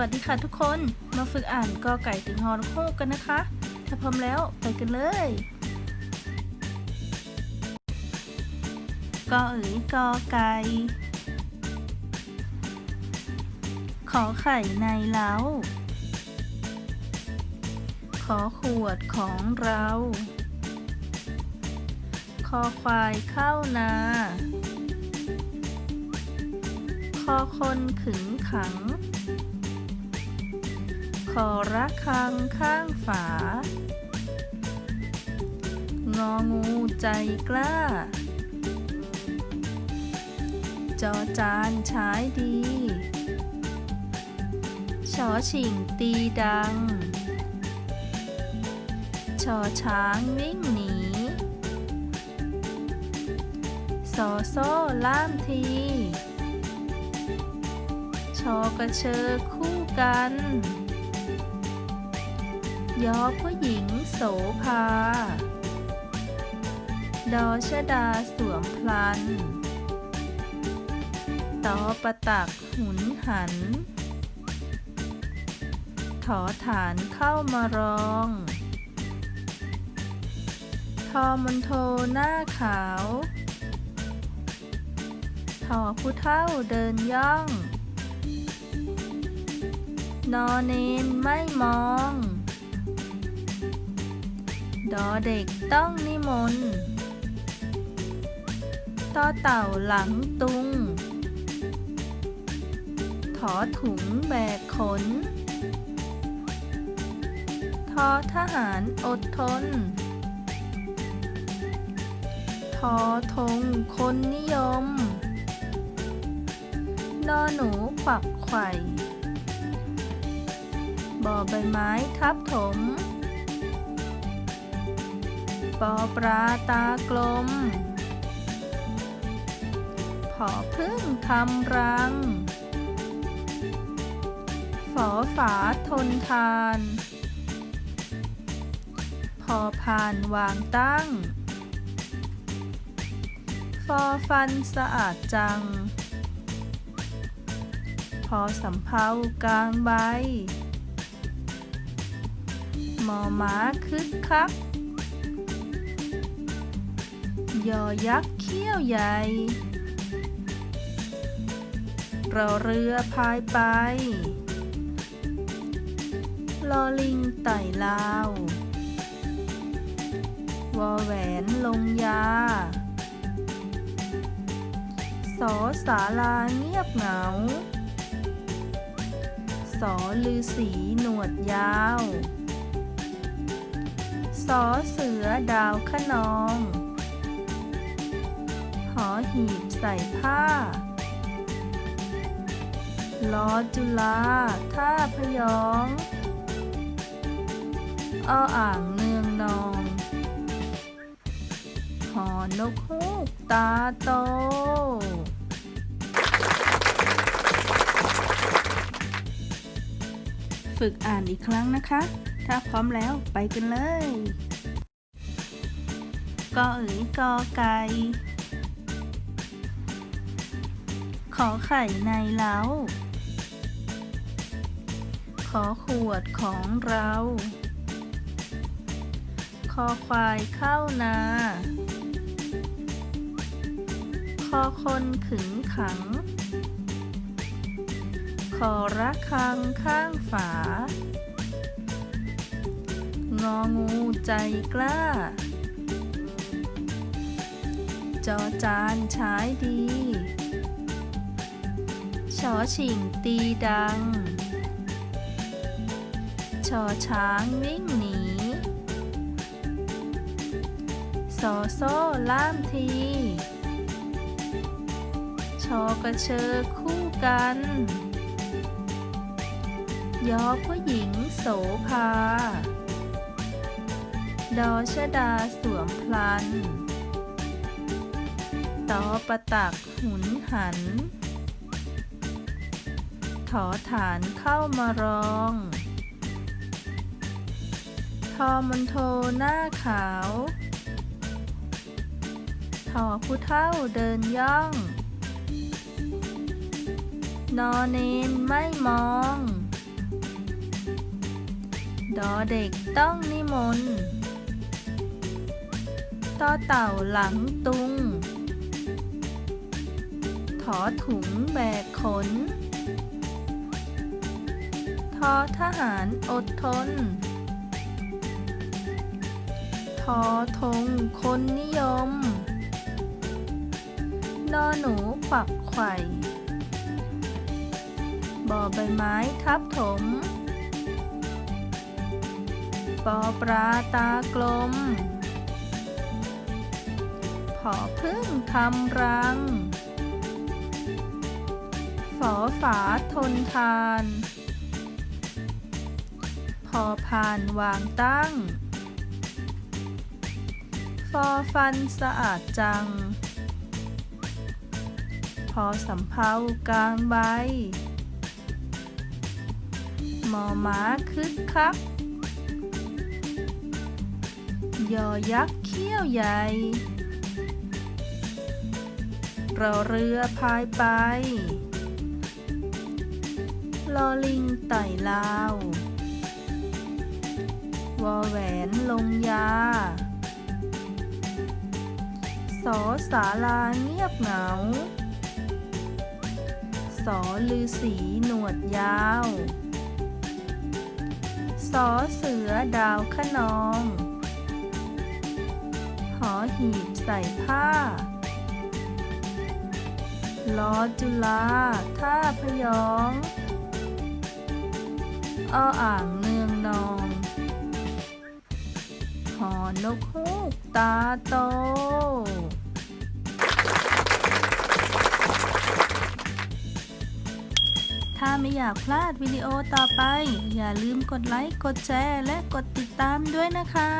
วัสดีค่ะทุกคน มาฝึกอ่านกอไก่ถึงฮอนคูกกันนะคะ ถ้าพร้อมแล้วไปกันเลยกอเอ๋ยกอไก่ ขอไข่ในเล้า ขอขวดของเรา คอควายเข้านา คอคนขึงขัง อระคังข้างฝา งองูใจกล้า จอจานใช้ดี ชอชิงตีดัง ชอช้างวิ่งหนีซอโซ่ล่ามที ชอกระเชอคู่กัน ยอผู้หญิงโสภา ดอชดาสวมพลัน ตอประตักหุนหัน ถอฐานเข้ามารอง ทอมนโทหน้าขาว ทอผู้เท่าเดินย่อง นอเนนไม่มอง ดอเด็กต้องนิมนต์ต่อเต่าหลังตุง ถอถุงแบกขน ทอทหารอดทน ทอธงคนนิยม นอหนูขวักไข่บอใบไม้ทับถม ปอปลาตากลม ผอพึ่งทำรัง ฝอฝาทนทาน พอผ่านวางตั้ง ฟอฟันสะอาดจัง พอสำเภากลางใบหมอม้าคึกคัก ยอยักษ์เขี้ยวใหญ่ รอเรือพายไป ลอลิงไต่ลาว วอแหวนลงยา สอสาลาเงียบเหงา สอลือสีหนวดยาวสอเสือดาวขนอง หอหีบใส่ผ้าล้อจุลาท่าพยองออ่างเนืองนอง หอนกฮูกตาโต ฝึกอ่านอีกครั้งนะคะ ถ้าพร้อมแล้วไปกันเลย กอเอ๋ยกอไก่ ขอไข่ในเล้า ขอขวดของเรา คอควายเข้านา คอคนขึงขัง ขอระคังข้างฝา งองูใจกล้า จอจานใช้ดี อชิงตีดัง ชอช้างวิ่งหนีซอโซ่ล่ามที ชอกระเชอคู่กัน ยอผู้หญิงโสภา ดอชดาสวมพลัน ตอประตักหุนหัน อฐานเข้ามารอง ทอมันโทหน้าขาว ทอผู้เท่าเดินย่อง นอเนนไม่มอง ดอเด็กต้องนิมนต์ต่อเต่าหลังตุง ถอถุงแบกขน ทอทหารอดทน ทอธงคนนิยม นอหนูขวักไข่บอใบไม้ทับถมปอปลาตากลม ผอพึ่งทำรัง ฝอฝาทนทาน อผ่านวางตั้ง ฟอฟันสะอาดจัง พอสำเภากลางใบหมอม้าคึกคัก ยอยักษ์เขี้ยวใหญ่รอเรือพายไป ลอลิงไต่ลาว วอแหวนลงยา สอสาลาเงียบเหงา สอลือสีหนวดยาว สอเสือดาวขนอง หอหีบใส่ผ้าลอจุลาท่าพยอง อ้ออ่างเนืองนอง หอนกฮูกตาโต ถ้าไม่อยากพลาดวิดีโอต่อไป อย่าลืมกดไลค์ กดแชร์ และกดติดตามด้วยนะคะ